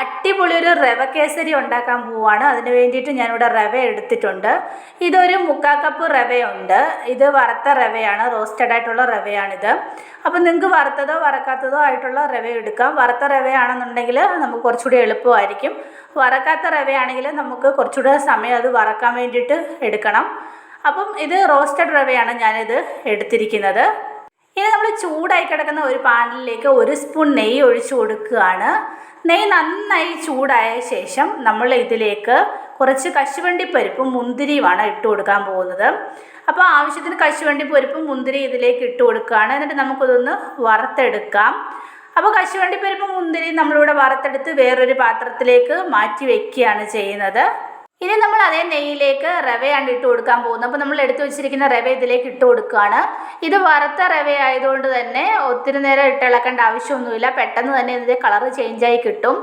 അടിപൊളി ഒരു റവ കേസരി ഉണ്ടാക്കാൻ പോവാണ്. അതിന് വേണ്ടിയിട്ട് ഞാനിവിടെ റവ എടുത്തിട്ടുണ്ട്. ഇതൊരു മുക്കാൽ കപ്പ് റവയുണ്ട്. ഇത് വറുത്ത റവയാണ്. റോസ്റ്റഡ് ആയിട്ടുള്ള റവയാണിത്. അപ്പം നിങ്ങൾക്ക് വറുത്തതോ വറക്കാത്തതോ ആയിട്ടുള്ള റവ എടുക്കാം. വറുത്ത റവയാണെന്നുണ്ടെങ്കിൽ നമുക്ക് കുറച്ചുകൂടി എളുപ്പമായിരിക്കും. വറക്കാത്ത റവയാണെങ്കിൽ നമുക്ക് കുറച്ചുകൂടെ സമയം അത് വറക്കാൻ വേണ്ടിയിട്ട് എടുക്കണം. അപ്പം ഇത് റോസ്റ്റഡ് റവയാണ് ഞാനിത് എടുത്തിരിക്കുന്നത്. ചൂടായി കിടക്കുന്ന ഒരു പാനിലേക്ക് ഒരു സ്പൂൺ നെയ്യ് ഒഴിച്ചു കൊടുക്കുകയാണ്. നെയ്യ് നന്നായി ചൂടായ ശേഷം നമ്മൾ ഇതിലേക്ക് കുറച്ച് കശുവണ്ടി പരിപ്പും മുന്തിരിയുമാണ് ഇട്ട് കൊടുക്കാൻ പോകുന്നത്. അപ്പോൾ ആവശ്യത്തിന് കശുവണ്ടി പരിപ്പും മുന്തിരി ഇതിലേക്ക് ഇട്ട് കൊടുക്കുകയാണ്. എന്നിട്ട് നമുക്കിതൊന്ന് വറുത്തെടുക്കാം. അപ്പോൾ കശുവണ്ടി പരിപ്പും മുന്തിരി നമ്മളിവിടെ വറുത്തെടുത്ത് വേറൊരു പാത്രത്തിലേക്ക് മാറ്റി വയ്ക്കുകയാണ് ചെയ്യുന്നത്. ഇനി നമ്മൾ അതേ നെയ്യിലേക്ക് റവയാണ് ഇട്ട് കൊടുക്കാൻ പോകുന്നത്. അപ്പോൾ നമ്മൾ എടുത്തു വെച്ചിരിക്കുന്ന റവ ഇതിലേക്ക് ഇട്ട് കൊടുക്കുകയാണ്. ഇത് വറുത്ത റവ ആയതുകൊണ്ട് തന്നെ ഒത്തിരി നേരം ഇട്ടിളക്കേണ്ട ആവശ്യമൊന്നുമില്ല. പെട്ടെന്ന് തന്നെ ഇതിന്റെ കളറ് ചേഞ്ചായി കിട്ടും.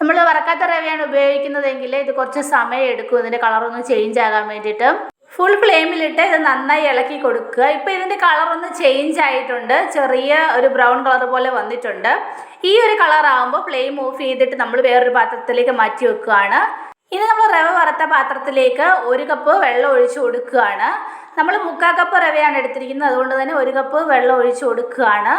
നമ്മൾ വറക്കാത്ത റവയാണ് ഉപയോഗിക്കുന്നതെങ്കിൽ ഇത് കുറച്ച് സമയം എടുക്കും ഇതിന്റെ കളറൊന്ന് ചേഞ്ച് ആകാൻ വേണ്ടിയിട്ട്. ഫുൾ ഫ്ലെയിമിലിട്ട് ഇത് നന്നായി ഇളക്കി കൊടുക്കുക. ഇപ്പോൾ ഇതിന്റെ കളറൊന്ന് ചേഞ്ച് ആയിട്ടുണ്ട്. ചെറിയ ഒരു ബ്രൗൺ കളർ പോലെ വന്നിട്ടുണ്ട്. ഈ ഒരു കളറാകുമ്പോൾ ഫ്ലെയിം ഓഫ് ചെയ്തിട്ട് നമ്മൾ വേറൊരു പാത്രത്തിലേക്ക് മാറ്റി വെക്കുകയാണ്. ഇനി നമ്മൾ റവ വറുത്ത പാത്രത്തിലേക്ക് ഒരു കപ്പ് വെള്ളം ഒഴിച്ച് കൊടുക്കുകയാണ്. നമ്മൾ മുക്കാൽ കപ്പ് റവയാണ് എടുത്തിരിക്കുന്നത്. അതുകൊണ്ട് തന്നെ ഒരു കപ്പ് വെള്ളം ഒഴിച്ച് കൊടുക്കുകയാണ്.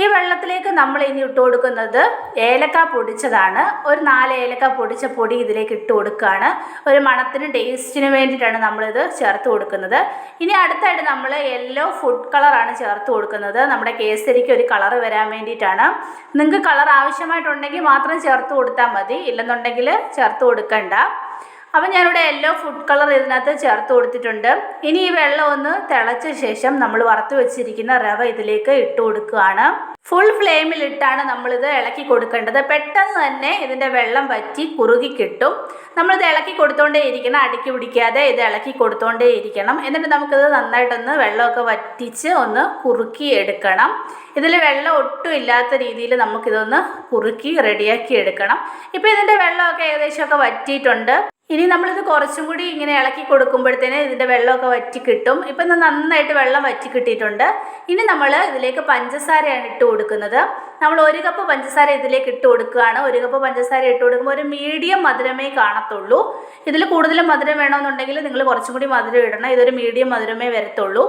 ഈ വെള്ളത്തിലേക്ക് നമ്മൾ ഇനി ഇട്ട് കൊടുക്കുന്നത് ഏലക്ക പൊടിച്ചതാണ്. ഒരു നാല് ഏലക്ക പൊടിച്ച പൊടി ഇതിലേക്ക് ഇട്ട് കൊടുക്കുകയാണ്. ഒരു മണത്തിന് ടേസ്റ്റിന് വേണ്ടിയിട്ടാണ് നമ്മളിത് ചേർത്ത് കൊടുക്കുന്നത്. ഇനി അടുത്തായിട്ട് നമ്മൾ യെല്ലോ ഫുഡ് കളറാണ് ചേർത്ത് കൊടുക്കുന്നത്. നമ്മുടെ കേസരിക്ക് ഒരു കളർ വരാൻ വേണ്ടിയിട്ടാണ്. നിങ്ങൾക്ക് കളർ ആവശ്യമായിട്ടുണ്ടെങ്കിൽ മാത്രം ചേർത്ത് കൊടുത്താൽ മതി. ഇല്ലെന്നുണ്ടെങ്കിൽ ചേർത്ത് കൊടുക്കണ്ട. അപ്പം ഞാനിവിടെ യെല്ലോ ഫുഡ് കളർ ഇതിനകത്ത് ചേർത്ത് കൊടുത്തിട്ടുണ്ട്. ഇനി ഈ വെള്ളം ഒന്ന് തിളച്ച ശേഷം നമ്മൾ വറുത്ത് വെച്ചിരിക്കുന്ന റവ ഇതിലേക്ക് ഇട്ട് കൊടുക്കുകയാണ്. ഫുൾ ഫ്ലെയിമിലിട്ടാണ് നമ്മളിത് ഇളക്കി കൊടുക്കേണ്ടത്. പെട്ടെന്ന് തന്നെ ഇതിന്റെ വെള്ളം വറ്റി കുറുകി കിട്ടും. നമ്മളിത് ഇളക്കി കൊടുത്തോണ്ടേ ഇരിക്കണം അടുക്കി പിടിക്കാതെ ഇത് ഇളക്കി കൊടുത്തോണ്ടേ ഇരിക്കണം. എന്നിട്ട് നമുക്കിത് നന്നായിട്ടൊന്ന് വെള്ളമൊക്കെ വറ്റിച്ച് ഒന്ന് കുറുക്കി എടുക്കണം. ഇതിൽ വെള്ളം ഒട്ടും ഇല്ലാത്ത രീതിയിൽ നമുക്കിതൊന്ന് കുറുക്കി റെഡിയാക്കി എടുക്കണം. ഇപ്പോൾ ഇതിന്റെ വെള്ളമൊക്കെ ഏകദേശമൊക്കെ വറ്റിയിട്ടുണ്ട്. ഇനി നമ്മളിത് കുറച്ചും കൂടി ഇങ്ങനെ ഇളക്കി കൊടുക്കുമ്പോഴത്തേന് ഇതിന്റെ വെള്ളമൊക്കെ വറ്റി കിട്ടും. ഇപ്പം നന്നായിട്ട് വെള്ളം വറ്റി കിട്ടിയിട്ടുണ്ട്. ഇനി നമ്മൾ ഇതിലേക്ക് പഞ്ചസാരയാണ് ഇട്ട് കൊടുക്കുന്നത്. നമ്മൾ ഒരു കപ്പ് പഞ്ചസാര ഇതിലേക്ക് ഇട്ട് കൊടുക്കുകയാണ്. ഒരു കപ്പ് പഞ്ചസാര ഇട്ട് കൊടുക്കുമ്പോൾ ഒരു മീഡിയം മധുരമേ കാണത്തുള്ളൂ. ഇതിൽ കൂടുതൽ മധുരം വേണമെന്നുണ്ടെങ്കിൽ നിങ്ങൾ കുറച്ചും കൂടി മധുരം ഇടണം. ഇതൊരു മീഡിയം മധുരമേ വരത്തുള്ളൂ.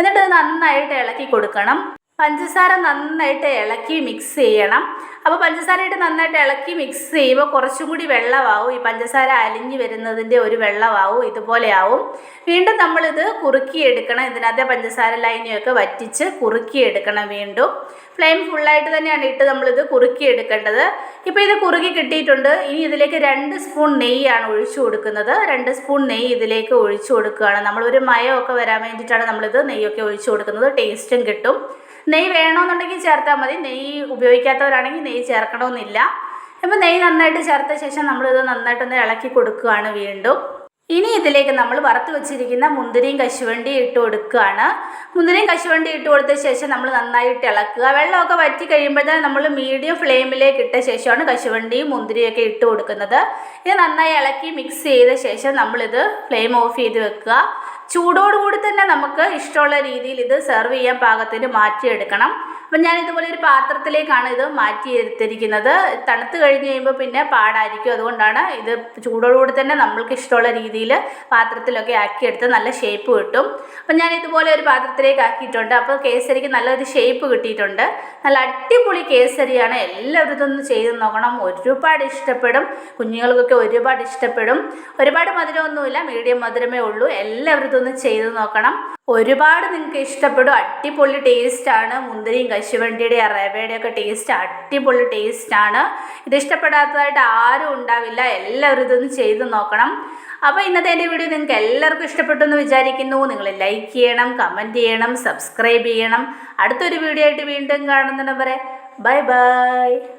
എന്നിട്ട് നന്നായിട്ട് ഇളക്കി കൊടുക്കണം. പഞ്ചസാര നന്നായിട്ട് ഇളക്കി മിക്സ് ചെയ്യണം. അപ്പോൾ പഞ്ചസാരയിട്ട് നന്നായിട്ട് ഇളക്കി മിക്സ് ചെയ്യുമ്പോൾ കുറച്ചും കൂടി വെള്ളമാവും. ഈ പഞ്ചസാര അലിഞ്ഞ് വരുന്നതിന്റെ ഒരു വെള്ളമാവും. ഇതുപോലെ ആവും വീണ്ടും നമ്മളിത് കുറുക്കിയെടുക്കണം. ഇതിനകത്തെ പഞ്ചസാര ലൈനിയൊക്കെ വറ്റിച്ച് കുറുക്കിയെടുക്കണം വീണ്ടും. ഫ്ലെയിം ഫുള്ളായിട്ട് തന്നെയാണ് ഇട്ട് നമ്മളിത് കുറുക്കിയെടുക്കേണ്ടത്. ഇപ്പോൾ ഇത് കുറുകി കിട്ടിയിട്ടുണ്ട്. ഇനി ഇതിലേക്ക് രണ്ട് സ്പൂൺ നെയ്യാണ് ഒഴിച്ചു കൊടുക്കുന്നത്. രണ്ട് സ്പൂൺ നെയ്യ് ഇതിലേക്ക് ഒഴിച്ചു കൊടുക്കുകയാണ്. നമ്മളൊരു മയമൊക്കെ വരാൻ വേണ്ടിയിട്ടാണ് നമ്മളിത് നെയ്യൊക്കെ ഒഴിച്ചു കൊടുക്കുന്നത്. ടേസ്റ്റും കിട്ടും. നെയ്യ് വേണമെന്നുണ്ടെങ്കിൽ ചേർത്താൽ മതി. നെയ്യ് ഉപയോഗിക്കാത്തവരാണെങ്കിൽ നെയ്യ് ചേർക്കണമെന്നില്ല. അപ്പോൾ നെയ്യ് നന്നായിട്ട് ചേർത്ത ശേഷം നമ്മളിത് നന്നായിട്ടൊന്ന് ഇളക്കി കൊടുക്കുകയാണ് വീണ്ടും. ഇനി ഇതിലേക്ക് നമ്മൾ വറുത്ത് വെച്ചിരിക്കുന്ന മുന്തിരിയും കശുവണ്ടിയും ഇട്ട് കൊടുക്കുകയാണ്. മുന്തിരിയും കശുവണ്ടിയും ഇട്ട് കൊടുത്ത ശേഷം നമ്മൾ നന്നായിട്ട് ഇളക്കുക. വെള്ളമൊക്കെ വറ്റി കഴിയുമ്പോഴത്തേനും നമ്മൾ മീഡിയം ഫ്ലെയിമിലേക്ക് ഇട്ട ശേഷമാണ് കശുവണ്ടിയും മുന്തിരിയൊക്കെ ഇട്ട് കൊടുക്കുന്നത്. ഇത് നന്നായി ഇളക്കി മിക്സ് ചെയ്ത ശേഷം നമ്മളിത് ഫ്ലെയിം ഓഫ് ചെയ്ത് വെക്കുക. ചൂടോടുകൂടി തന്നെ നമുക്ക് ഇഷ്ടമുള്ള രീതിയിൽ ഇത് സെർവ് ചെയ്യാൻ പാകത്തിന് മാറ്റിയെടുക്കണം. അപ്പം ഞാൻ ഇതുപോലെ ഒരു പാത്രത്തിലേക്കാണ് ഇത് മാറ്റി എടുത്തിരിക്കുന്നത്. തണുത്ത് കഴിഞ്ഞ് കഴിയുമ്പോൾ പിന്നെ പാടായിരിക്കും. അതുകൊണ്ടാണ് ഇത് ചൂടോടുകൂടി തന്നെ നമ്മൾക്ക് ഇഷ്ടമുള്ള രീതിയിൽ പാത്രത്തിലൊക്കെ ആക്കിയെടുത്ത് നല്ല ഷേപ്പ് കിട്ടും. അപ്പം ഞാൻ ഇതുപോലെ ഒരു പാത്രത്തിലേക്ക് ആക്കിയിട്ടുണ്ട്. അപ്പോൾ കേസരിക്ക് നല്ലൊരു ഷേപ്പ് കിട്ടിയിട്ടുണ്ട്. നല്ല അടിപൊളി കേസരിയാണ്. എല്ലാവരും ഇതൊന്ന് ചെയ്ത് നോക്കണം. ഒരുപാട് ഇഷ്ടപ്പെടും. കുഞ്ഞുങ്ങൾക്കൊക്കെ ഒരുപാട് ഇഷ്ടപ്പെടും. ഒരുപാട് മധുരമൊന്നുമില്ല. മീഡിയം മധുരമേ ഉള്ളൂ. എല്ലാവരും ഇതൊന്ന് ചെയ്ത് നോക്കണം. ഒരുപാട് നിങ്ങൾക്ക് ഇഷ്ടപ്പെടും. അടിപൊളി ടേസ്റ്റാണ് മുന്തിരിയും കശുവണ്ടിയുടെ ഒക്കെ ടേസ്റ്റ് അടിപൊളി ടേസ്റ്റാണ് ഇത് ഇഷ്ടപ്പെടാത്തതായിട്ട് ആരും ഉണ്ടാവില്ല. എല്ലാവരും ഇതൊന്ന് ചെയ്ത് നോക്കണം. അപ്പോൾ ഇന്നത്തെ എന്റെ വീഡിയോ നിങ്ങൾക്ക് എല്ലാവർക്കും ഇഷ്ടപ്പെട്ടു എന്ന് വിചാരിക്കുന്നു. നിങ്ങൾ ലൈക്ക് ചെയ്യണം കമന്റ് ചെയ്യണം സബ്സ്ക്രൈബ് ചെയ്യണം. അടുത്തൊരു വീഡിയോ ആയിട്ട് വീണ്ടും കാണുന്നുണ്ടെന്ന് വരെ ബൈ ബൈ